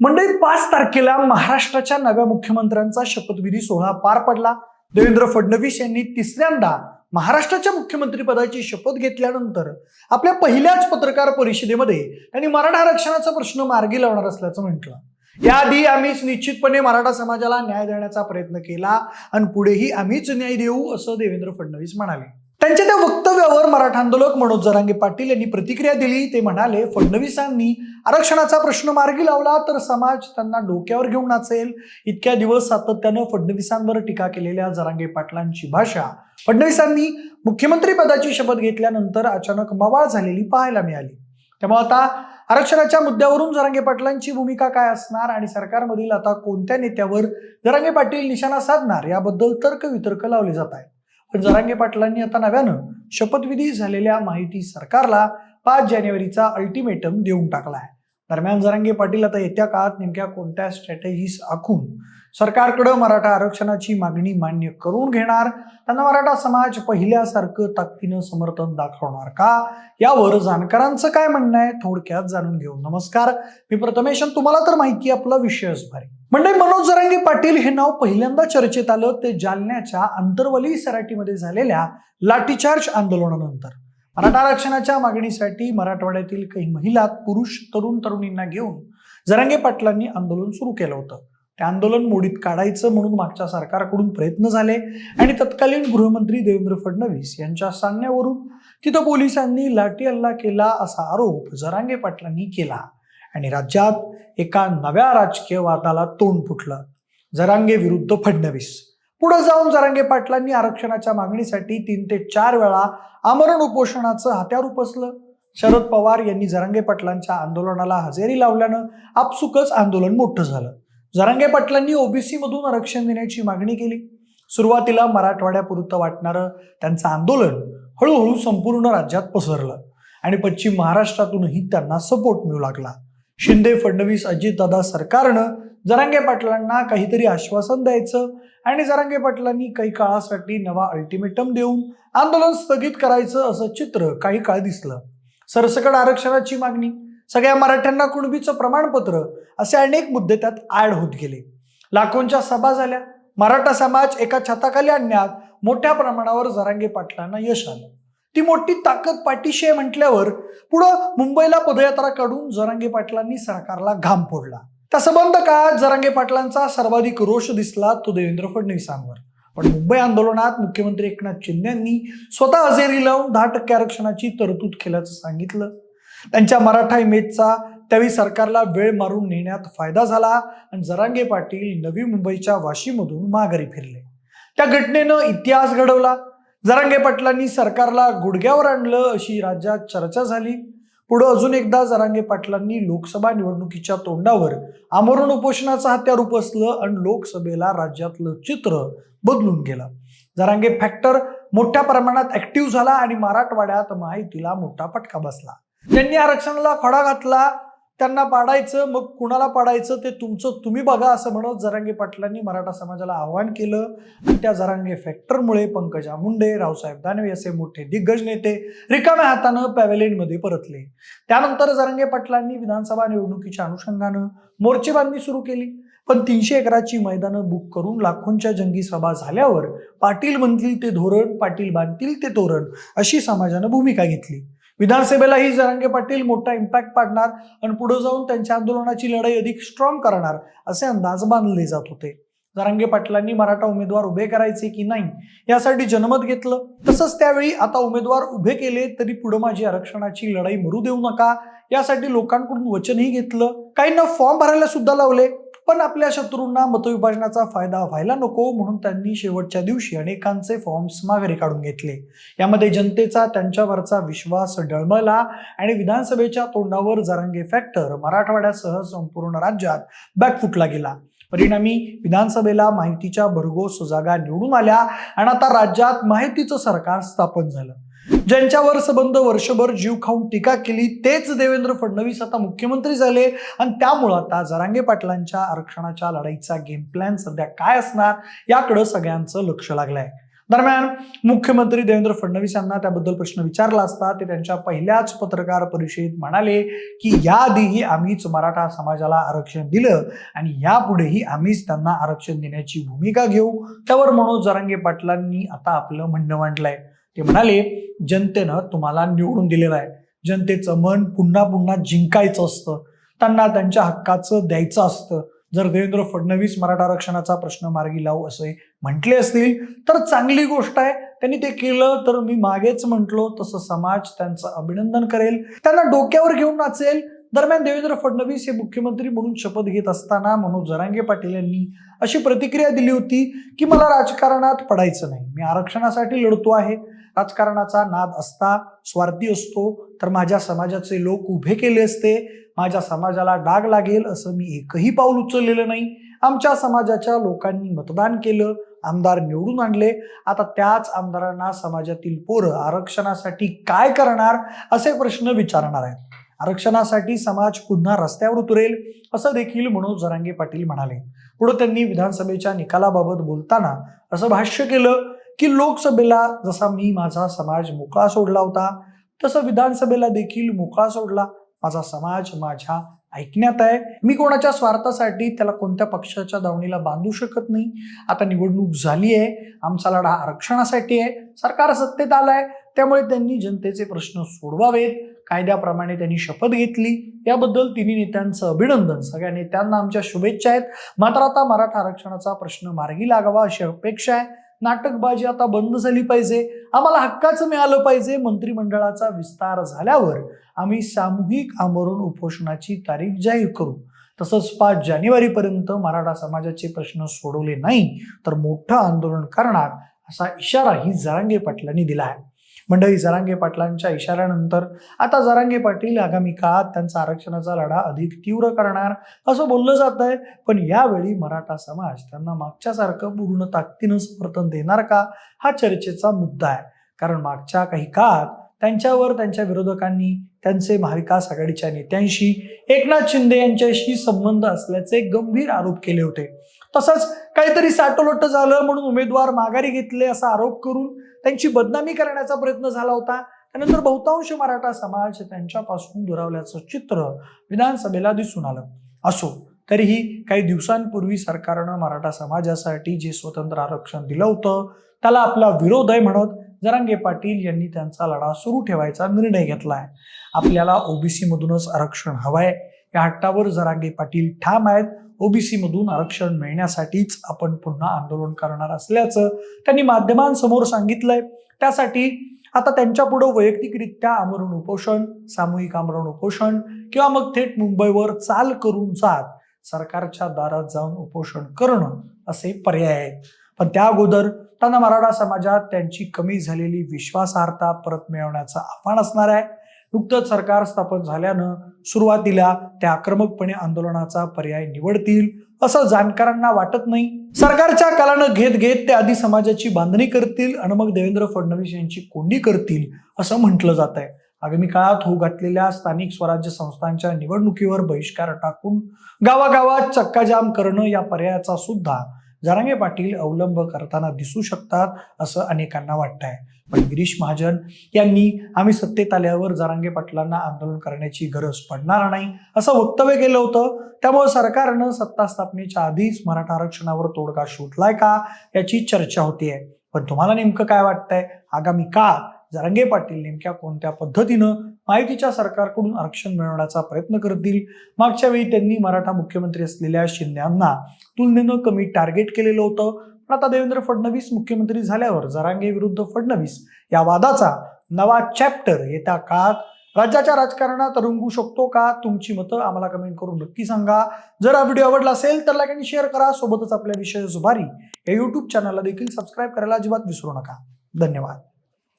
मंडळी पाच तारखेला महाराष्ट्राच्या नव्या मुख्यमंत्र्यांचा शपथविधी सोहळा पार पडला. देवेंद्र फडणवीस यांनी तिसऱ्यांदा महाराष्ट्राच्या मुख्यमंत्रीपदाची शपथ घेतल्यानंतर आपल्या पहिल्याच पत्रकार परिषदेमध्ये त्यांनी मराठा आरक्षणाचा प्रश्न मार्गी लावणार असल्याचं म्हटलं. याआधी आम्हीच निश्चितपणे मराठा समाजाला न्याय देण्याचा प्रयत्न केला आणि पुढेही आम्हीच न्याय देऊ असं देवेंद्र फडणवीस म्हणाले. त्यांच्या त्या वक्तव्यावर मराठा आंदोलक मनोज जरांगे पाटील यांनी प्रतिक्रिया दिली. ते म्हणाले फडणवीसांनी आरक्षणाचा प्रश्न मार्गी लावला तर समाज त्यांना डोक्यावर घेऊन नाचेल. इतक्या दिवस सातत्यानं फडणवीसांवर टीका केलेल्या जरांगे पाटलांची भाषा. फडणवीसांनी मुख्यमंत्री पदाची शपथ घेतल्यानंतर अचानक मवाळ झालेली पाहायला मिळाली. त्यामुळे आता आरक्षणाच्या मुद्द्यावरून जरांगे पाटलांची भूमिका काय असणार आणि सरकारमधील आता कोणत्या नेत्यावर जरांगे पाटील निशाणा साधणार याबद्दल तर्क वितर्क लावले जात आहे पण जरांगे पाटलांनी आता नव्यानं शपथविधी झालेल्या माहिती सरकारला पाच जानेवारीचा अल्टिमेटम देऊन टाकला आहे दरम्यान जरांगे पाटील आता येत्या काळात नेमक्या कोणत्या स्ट्रॅटेजीस आखून सरकारकडं मराठा आरक्षणाची मागणी मान्य करून घेणार. त्यांना मराठा समाज पहिल्यासारखं ताकदीनं समर्थन दाखवणार का? यावर जाणकारांचं काय म्हणणं आहे? थोडक्यात जाणून घेऊ नमस्कार. मी प्रथमेश तुम्हाला तर माहिती आपला विषयच भारी म्हणजे मनोज जरांगे पाटील हे नाव पहिल्यांदा चर्चेत आलं. ते जालन्याच्या अंतरवली सराटीमध्ये झालेल्या लाठीचार्ज आंदोलनानंतर. मराठा आरक्षणाच्या मागणीसाठी मराठवाड्यातील काही महिला पुरुष तरुण तरुणींना घेऊन जरांगे पाटलांनी आंदोलन सुरू केलं होतं. ते आंदोलन मोडीत काढायचं म्हणून मागच्या सरकारकडून प्रयत्न झाले. आणि तत्कालीन गृहमंत्री देवेंद्र फडणवीस यांच्या सांगण्यावरून तिथं पोलिसांनी लाठी हल्ला केला असा आरोप जरांगे पाटलांनी केला. आणि राज्यात एका नव्या राजकीय वादाला तोंड फुटलं. जरांगे विरुद्ध फडणवीस. पुढे जाऊन जरांगे पाटलांनी आरक्षणाच्या मागणीसाठी तीन ते चार वेळा आमरण उपोषणाचं हत्यार उपसलं. शरद पवार यांनी जरांगे पाटलांच्या आंदोलनाला हजेरी लावल्यानं आपसुकच आंदोलन मोठं झालं. जरांगे पाटलांनी ओबीसी मधून आरक्षण देण्याची मागणी केली. सुरुवातीला मराठवाड्यापुरतं वाटणारं त्यांचं आंदोलन हळूहळू संपूर्ण राज्यात पसरलं आणि पश्चिम महाराष्ट्रातूनही त्यांना सपोर्ट मिळू लागला. शिंदे फडणवीस अजितदादा सरकारनं जरांगे पाटलांना काहीतरी आश्वासन द्यायचं आणि जरांगे पाटलांनी काही काळासाठी नवा अल्टिमेटम देऊन आंदोलन स्थगित करायचं असं चित्र काही काळ दिसलं. सरसकट आरक्षणाची मागणी सगळ्या मराठ्यांना कुणबीचं प्रमाणपत्र असे अनेक मुद्दे त्यात ऍड होत गेले. लाखोंच्या सभा झाल्या. मराठा समाज एका छताखाली आणण्यात मोठ्या प्रमाणावर जरांगे पाटलांना यश आलं. ती मोठी ताकद पाठीशी आहे म्हटल्यावर पुढं मुंबईला पदयात्रा काढून जरांगे पाटलांनी सरकारला घाम फोडला. त्या संबंध काळात जरांगे पाटलांचा सर्वाधिक रोष दिसला तो देवेंद्र फडणवीसांवर. पण मुंबई आंदोलनात मुख्यमंत्री एकनाथ शिंदे यांनी स्वतः हजेरी लावून दहा टक्के आरक्षणाची तरतूद केल्याचं सांगितलं. त्यांच्या मराठा इमेजचा त्यावेळी सरकारला वेळ मारून नेण्यात फायदा झाला आणि जरांगे पाटील नवी मुंबईच्या वाशीमधून माघारी फिरले. त्या घटनेनं इतिहास घडवला. जरांगे पाटलांनी सरकारला गुडघ्यावर आणलं अशी राज्यात चर्चा झाली. पुढं अजून एकदा जरांगे पाटलांनी लोकसभा निवडणुकीच्या तोंडावर आमरण उपोषणाचं हत्यार उपसलं आणि लोकसभेला राज्यातलं चित्र बदलून गेलं. जरांगे फॅक्टर मोठ्या प्रमाणात ऍक्टिव्ह झाला आणि मराठवाड्यात माहितीला मोठा फटका बसला. ज्यांनी आरक्षणाला खडा घातला त्यांना पाडायचं मग कुणाला पाडायचं ते तुमचं तुम्ही बघा असं म्हणत जरांगे पाटलांनी मराठा समाजाला आव्हान केलं. आणि त्या जरांगे फॅक्टरमुळे पंकजा मुंडे रावसाहेब दानवे असे मोठे दिग्गज नेते रिकाम्या हातानं पॅव्हेलियनमध्ये परतले. त्यानंतर जरांगे पाटलांनी विधानसभा निवडणुकीच्या अनुषंगानं मोर्चेबांधणी सुरू केली. पण तीनशे एकराची मैदानं बुक करून लाखोंच्या जंगी सभा झाल्यावर पाटील म्हणतील ते धोरण पाटील बांधतील ते तोरण अशी समाजानं भूमिका घेतली. विधानसभेलाही जरांगे पाटील मोठा इम्पॅक्ट पाडणार आणि पुढे जाऊन त्यांच्या आंदोलनाची लढाई अधिक स्ट्रॉंग करणार असे अंदाज बांधले जात होते. जरांगे पाटलांनी मराठा उमेदवार उभे करायचे की नाही यासाठी जनमत घेतलं. तसंच त्यावेळी आता उमेदवार उभे केले तरी पुढे माझी आरक्षणाची लढाई मरू देऊ नका. यासाठी लोकांकडून वचनही घेतलं. काहींना फॉर्म भरायला सुद्धा लावले. पण आपल्या शत्रूंना मतविभाजनाचा फायदा व्हायला नको म्हणून त्यांनी शेवटच्या दिवशी अनेकांचे फॉर्म्स माघारी काढून घेतले. यामध्ये जनतेचा त्यांच्यावरचा विश्वास डळमळला आणि विधानसभेच्या तोंडावर जरांगे फॅक्टर मराठवाड्यासह संपूर्ण राज्यात बॅकफुटला गेला. परिणामी विधानसभेला माहितीच्या भरघोस जागा निवडून आल्या आणि आता राज्यात माहितीचं सरकार स्थापन झालं. ज्यांच्यावर संबंध वर्षभर जीव खाऊन टीका केली तेच देवेंद्र फडणवीस आता मुख्यमंत्री झाले. आणि त्यामुळं आता जरांगे पाटलांच्या आरक्षणाच्या लढाईचा गेम प्लॅन सध्या काय असणार याकडं सगळ्यांचं लक्ष लागलंय. दरम्यान मुख्यमंत्री देवेंद्र फडणवीस यांना त्याबद्दल प्रश्न विचारला असता ते त्यांच्या पहिल्याच पत्रकार परिषदेत म्हणाले की याआधीही आम्हीच मराठा समाजाला आरक्षण दिलं आणि यापुढेही आम्हीच त्यांना आरक्षण देण्याची भूमिका घेऊ. त्यावर मनोज जरांगे पाटलांनी आता आपलं म्हणणं मांडलंय. ते म्हणाले जनतेनं तुम्हाला निवडून दिलेलं आहे. जनतेचं मन पुन्हा पुन्हा जिंकायचं असतं. त्यांना त्यांच्या हक्काचं द्यायचं असतं. जर देवेंद्र फडणवीस मराठा आरक्षणाचा प्रश्न मार्गी लावू असे म्हटले असतील तर चांगली गोष्ट आहे. त्यांनी ते केलं तर मी मागेच म्हटलो. तसं समाज त्यांचं अभिनंदन करेल. त्यांना डोक्यावर घेऊन नाचेल. दरम्यान देवेंद्र फडणवीस हे मुख्यमंत्री म्हणून शपथ घेत असताना मनोज जरांगे पाटील यांनी अशी प्रतिक्रिया दिली होती की मला राजकारणात पडायचं नाही. मी आरक्षणासाठी लढतो आहे. राजकारणाचा नाद असता स्वार्थी असतो तर माझ्या समाजाचे लोक उभे केले असते. माझ्या समाजाला डाग लागेल असं मी एकही पाऊल उचललेलं नाही. आमच्या समाजाच्या लोकांनी मतदान केलं आमदार निवडून आणले. आता त्याच आमदारांना समाजातील पोरं आरक्षणासाठी काय करणार असे प्रश्न विचारणार आहेत. आरक्षणासाठी समाज पुन्हा रस्त्यावर उतरेल असं देखील मनोज जरांगे पाटील म्हणाले. पुढे त्यांनी विधानसभेच्या निकालाबाबत बोलताना असं भाष्य केलं की लोकसभेला जसा मी माझा समाज मोकळा सोडला होता तसं विधानसभेला देखील मोकळा सोडला माझा समाज माझ्या ऐकण्यात आहे. मी कोणाच्या स्वार्थासाठी त्याला कोणत्या पक्षाच्या दावणीला बांधू शकत नाही. आता निवडणूक झाली आहे आमचा लढा आरक्षणासाठी आहे. सरकार सत्तेत आलाय त्यामुळे त्यांनी जनतेचे प्रश्न सोडवावेत. कायद्याप्रमाणे त्यांनी शपथ घेतली. याबद्दल तिन्ही नेत्यांचं अभिनंदन. सगळ्या नेत्यांना आमच्या शुभेच्छा आहेत. मात्र आता मराठा आरक्षणाचा प्रश्न मार्गी लागावा अशी अपेक्षा आहे. नाटकबाजी आता बंद झाली पाहिजे. आम्हाला हक्काचं मिळालं पाहिजे. मंत्रिमंडळाचा विस्तार झाल्यावर आम्ही सामूहिक आमरण उपोषणाची तारीख जाहीर करू. तसंच पाच जानेवारीपर्यंत मराठा समाजाचे प्रश्न सोडवले नाही तर मोठं आंदोलन करणार असा इशाराही जरांगे पाटलांनी दिला आहे. मंडळी जरांगे पाटलांच्या इशाऱ्यानंतर आता जरांगे पाटील आगामी काळात त्यांचा आरक्षणाचा लढा अधिक तीव्र करणार असं बोललं जात आहे. पण यावेळी मराठा समाज त्यांना मागच्यासारखं पूर्ण ताकदीनं समर्थन देणार का? हा चर्चेचा मुद्दा आहे. कारण मागच्या काही काळात त्यांच्यावर त्यांच्या विरोधकांनी त्यांचे महाविकास आघाडीच्या नेत्यांशी एकनाथ शिंदे यांच्याशी संबंध असल्याचे गंभीर आरोप केले होते. तसंच काहीतरी साटोलोट झालं म्हणून उमेदवार माघारी घेतले असा आरोप करून त्यांची बदनामी करण्याचा प्रयत्न झाला होता. त्यानंतर बहुतांश मराठा समाज त्यांच्यापासून दुरावल्याचं चित्र विधानसभेला दिसून आलं. असो तरीही काही दिवसांपूर्वी सरकारनं मराठा समाजासाठी जे स्वतंत्र आरक्षण दिलं होतं त्याला आपला विरोध आहे म्हणत जरांगे पाटील यांनी त्यांचा लढा सुरू ठेवायचा निर्णय घेतला आहे आपल्याला ओबीसी मधूनच आरक्षण हवंय. या हट्टावर जरांगे पाटील ठाम आहेत. ओबीसी मधून आरक्षण मिळण्यासाठीच आपण पुन्हा आंदोलन करणार असल्याचं त्यांनी माध्यमांसमोर सांगितलंय. त्यासाठी आता त्यांच्या पुढे वैयक्तिकरित्या आमरण उपोषण सामूहिक आमरण उपोषण किंवा मग थेट मुंबईवर चाल करून जात सरकारच्या दारात जाऊन उपोषण करणं असे पर्याय आहेत. पण त्या अगोदर त्यांना मराठा समाजात त्यांची कमी झालेली विश्वासार्हता परत मिळवण्याचं आव्हान असणार आहे. नुकतंच सरकार स्थापन झाल्यानं सुरुवातीला त्या आक्रमकपणे आंदोलनाचा पर्याय निवडतील असं जाणकारांना वाटत नाही. सरकारच्या कालानं घेत घेत ते आधी समाजाची बांधणी करतील आणि मग देवेंद्र फडणवीस यांची कोंडी करतील असं म्हटलं जात आहे आगामी काळात होऊ घातलेल्या स्थानिक स्वराज्य संस्थांच्या निवडणुकीवर बहिष्कार टाकून गावागावात चक्काजाम करणं या पर्यायाचा सुद्धा जरांगे पाटील अवलंब करताना दिसू शकतात असं अनेकांना वाटतंय. पण गिरीश महाजन यांनी आम्ही सत्तेत आल्यावर जरांगे पाटलांना आंदोलन करण्याची गरज पडणार नाही असं वक्तव्य केलं होतं. त्यामुळे सरकारनं सत्ता स्थापनेच्या आधीच मराठा आरक्षणावर तोडगा शोधलाय का याची चर्चा होतीये. पण तुम्हाला नेमकं काय वाटतंय? आगामी काळ जरांगे पाटील नेमक्या कोणत्या पद्धतीनं माहितीच्या सरकारकडून आरक्षण मिळवण्याचा प्रयत्न करतील मागच्या वेळी त्यांनी मराठा मुख्यमंत्री असलेल्या शिंद्यांना तुलनेनं कमी टार्गेट केलेलं होतं. पण आता देवेंद्र फडणवीस मुख्यमंत्री झाल्यावर जरांगे विरुद्ध फडणवीस या वादाचा नवा चॅप्टर येत्या काळात राज्याच्या राजकारणात रंगू शकतो का? तुमची मतं आम्हाला कमेंट करून नक्की सांगा. जर हा व्हिडिओ आवडला असेल तर लाईक आणि शेअर करा. सोबतच आपल्या विषय जुभारी या युट्यूब चॅनलला देखील सबस्क्राईब करायला अजिबात विसरू नका. धन्यवाद.